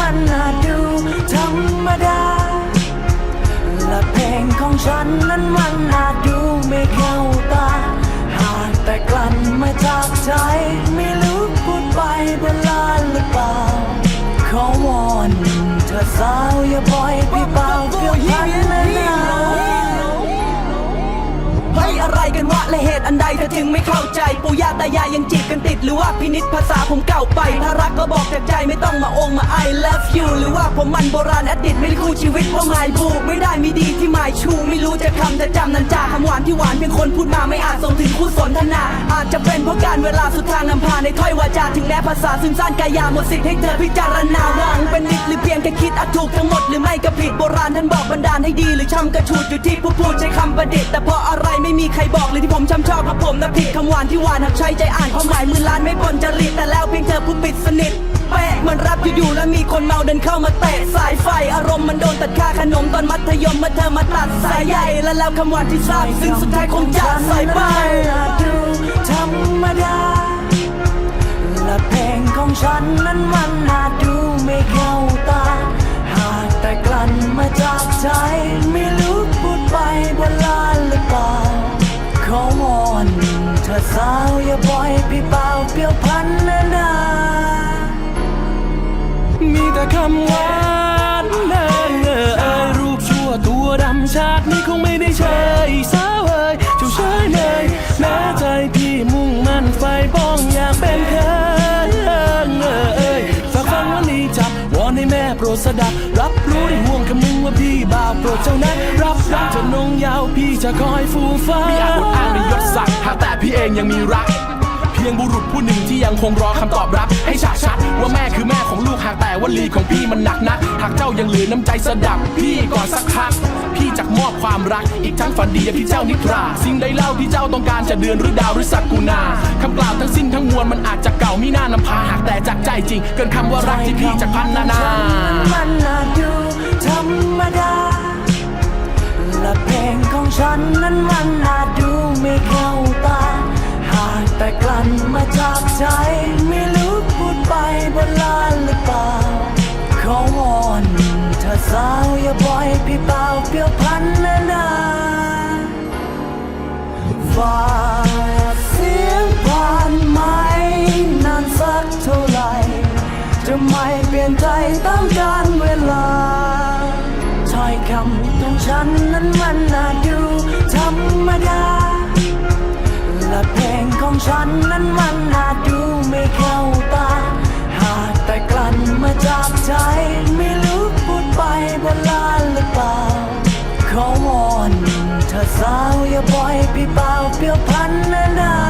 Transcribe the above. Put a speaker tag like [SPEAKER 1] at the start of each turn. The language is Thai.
[SPEAKER 1] มันน่าดูธรรมดา และเพลงของฉันนั้นมันน่าดูไม่เข้าตา หากแต่กลั่นมาจากใจไม่รู้พูดไปบนลานหรือเปล่า ขอวอนเธอสาวอย่า
[SPEAKER 2] และเหตุอันใดเธอถึงไม่เข้าใจ ปู่ย่าตายายยังจีบกันติด หรือว่าพินิษภาษาผมเก่าไป ถ้ารักก็บอกจากใจไม่ต้องมาองมา I love you หรือว่าผมมันโบราณอดีตไม่ได้คู่ชีวิตเพราะหมายบูไม่ได้มีดีที่หมายชู ไม่รู้จะคำจะจำนันจาคำหวานที่หวานเพียงคนพูดมาไม่อาจส่งถึงคู่สนทนา อาจจะเป็นเพราะการเวลาสุดทางนำพาในถ้อยวาจาถึงแม้ภาษาซึมซ่านกายาหมดสิทธิ์ให้เธอพิจารณาหวังเป็นนิดหรือเพียงแค่คิดอาจถูกทั้งหมดหรือไม่ก็ผิดโบราณท่านบอกบันดาลให้ดี หรือช่ำกระชูดอยู่ที่ผู้พูดใช้คำประดิษฐ์แต่เพราะอะไรไม่มีใครบอกเลยที่ผมช้ำชอบเพระผมนะผิดคำหวานที่หวานหากใช้ใจอ่านความหมายมือล้านไม่ปนจริตแต่แล้วเพียงเธอผู้ปิดสนิทเป๊ะเหมันรับอยู่ๆแล้วมีคนเมาเดินเข้ามาเตะสายไฟ อารมณ์มันโดนตัดค่าขนมตอนมัธยมเมื่อเธอมาตัดสายใหญ่และแล้วคำหวานที่ทราบซึ่งสุดท้ายคงจะใส่ไป
[SPEAKER 1] สาวอย่าปล่อยพี่เบาเปลี่ยวพันนานา
[SPEAKER 3] มีแต่คำหวานเอ่ยเอ่ยเอ่ยรูปชั่วตัวดำชาตินี้คงไม่ได้เชยสาวเอ่ยเจ้าเชยเลยแม้ใจพี่มุ่งมั่นไฟป้องอยากเป็นเคยเอ่ยเอ่ยฝากฟังวันนี้จับวอนให้แม่โปรดสดับรับรู้ในห่วงคำนึงว่าพี่บาปโปรดเจ้านั้นรับรักจะนงยาวพี่จะคอยฟูฟ้า
[SPEAKER 4] ไม่อาจอวดอ้างในยศศั องยังมีรัก เพียงบุรุษผู้หนึ่งที่ยังคงรอคำตอบรับ ให้ฉากชัดว่าแม่คือแม่ของลูกหากแต่วลีของพี่มันหนักนัก หากเจ้ายังเหลือน้ำใจสดับ พี่ก่อนสักพักพี่จักมอบความรัก อีกทั้งฝันดีอย่างที่เจ้านิทรา สิ่งใดเล่าที่เจ้าต้องการจะเดือนหรือดาวหรือสักกุณาคำกล่าวทั้งสิ้นทั้งมวลมันอาจจะเก่ามิน่านำพาหากแต่จากใจจริง เกินคำว่ารักที่พี่จะพันนานา
[SPEAKER 1] มันน่าดูธรรมดาและเพลงของฉันนั้นมันน่าดู ใจไม่รู้พูดไปบนลานหรือเปล่าขอวอนเธอสาวอย่าปล่อยพี่เบาเปลี่ยวพันนานาฝากเสียงผ่านไหมนานสักเท่าไหร่จะไม่เปลี่ยนใจต้องการเวลาถ้อยคำของฉันนั้นมันน่าดูธรรมดา ดเพลงของฉันนั้นมันน่าดูไม่เข้าตา หากแต่กลั่นมาจากใจไม่รู้พูดไปบนลานหรือเปล่า ขอวอนเธอสาวอย่าปล่อยพี่เป้าเปลี่ยวพันนานา